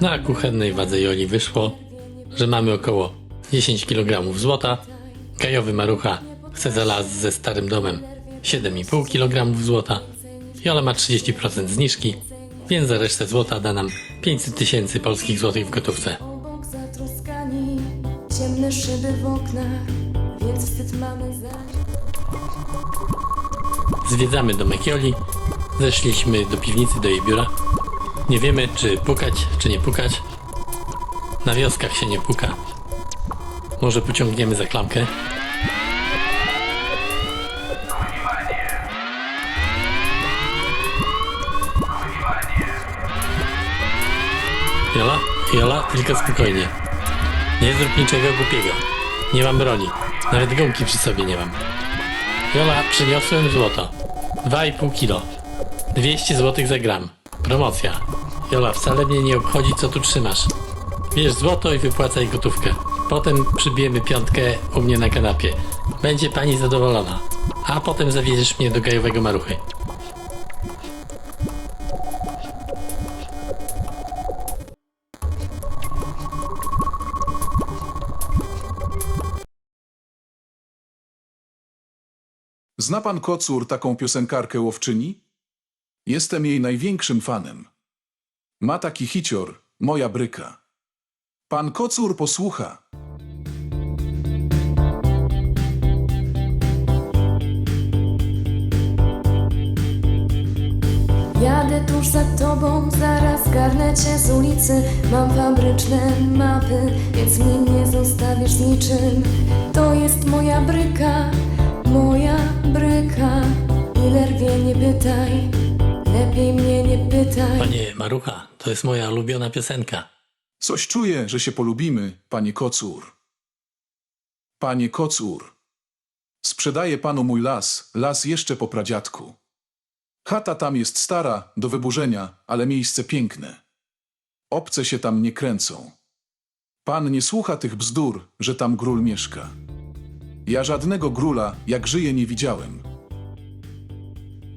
Na kuchennej wadze Joli wyszło, że mamy około 10 kg złota. Gajowy Marucha chce za las ze starym domem 7,5 kg złota. Jola ma 30% zniżki, więc za resztę złota da nam 500 tysięcy polskich złotych w gotówce. ciemne szyby w oknach, więc wstyd mamy za... Zwiedzamy domek Joli, zeszliśmy do piwnicy do jej biura. Nie wiemy, czy pukać, czy nie pukać. Na wioskach się nie puka. Może pociągniemy za klamkę. Jola, Jola, tylko spokojnie. Nie zrób niczego głupiego. Nie mam broni. Nawet gąbki przy sobie nie mam. Jola, przyniosłem złoto. 2,5 kilo. 200 zł za gram. Promocja. Jola, wcale mnie nie obchodzi, co tu trzymasz. Bierz złoto i wypłacaj gotówkę. Potem przybijemy piątkę u mnie na kanapie. Będzie pani zadowolona. A potem zawieziesz mnie do gajowego maruchy. Zna pan Kocur taką piosenkarkę łowczyni? Jestem jej największym fanem. Ma taki hicior, moja bryka. Pan Kocur posłucha. Jadę tuż za tobą, zaraz garnę cię z ulicy Mam fabryczne mapy, więc mnie nie zostawisz niczym To jest moja bryka, moja bryka Ile rwie nie pytaj, lepiej mnie nie pytaj Panie Marucha, to jest moja ulubiona piosenka. Coś czuję, że się polubimy, panie Kocur. Panie Kocur. Sprzedaję panu mój las, las jeszcze po pradziadku. Chata tam jest stara, do wyburzenia, ale miejsce piękne. Obce się tam nie kręcą. Pan nie słucha tych bzdur, że tam gról mieszka. Ja żadnego gróla, jak żyję, nie widziałem.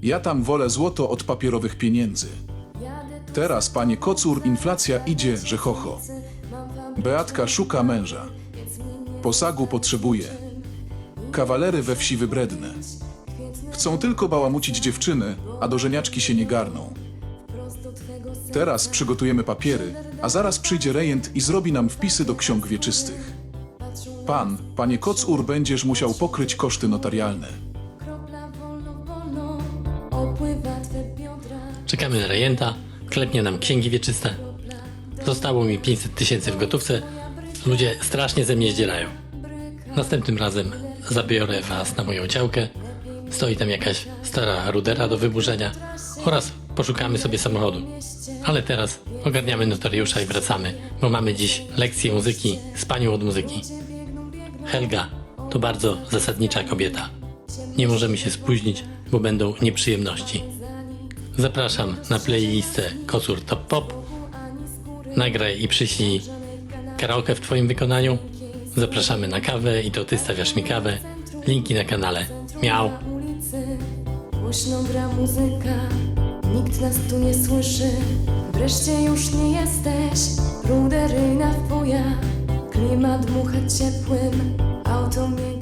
Ja tam wolę złoto od papierowych pieniędzy. Teraz, panie Kocur, inflacja idzie, że fabryczne Beatka szuka męża. Posagu potrzebuje. Kawalery we wsi wybredne. Chcą tylko bałamucić dziewczyny, a do żeniaczki się nie garną. Teraz przygotujemy papiery, a zaraz przyjdzie rejent i zrobi nam wpisy do ksiąg wieczystych. Pan, panie Kocur, będziesz musiał pokryć koszty notarialne. Czekamy na rejenta, klepnie nam księgi wieczyste. Zostało mi 500 tysięcy w gotówce. Ludzie strasznie ze mnie zdzierają. Następnym razem zabiorę was na moją działkę. Stoi tam jakaś stara rudera do wyburzenia oraz poszukamy sobie samochodu. Ale teraz ogarniamy notariusza i wracamy, bo mamy dziś lekcję muzyki z panią od muzyki. Helga to bardzo zasadnicza kobieta. Nie możemy się spóźnić, bo będą nieprzyjemności. Zapraszam na playlistę Kocur Top Pop. Nagraj i przyślij karaoke w Twoim wykonaniu. Zapraszamy na kawę i to Ty stawiasz mi kawę. Linki na kanale. Miał. Głośno gra muzyka Nikt nas tu nie słyszy Wreszcie już nie jesteś Ruderyjna w boja Klimat dmucha ciepłym Auto mnie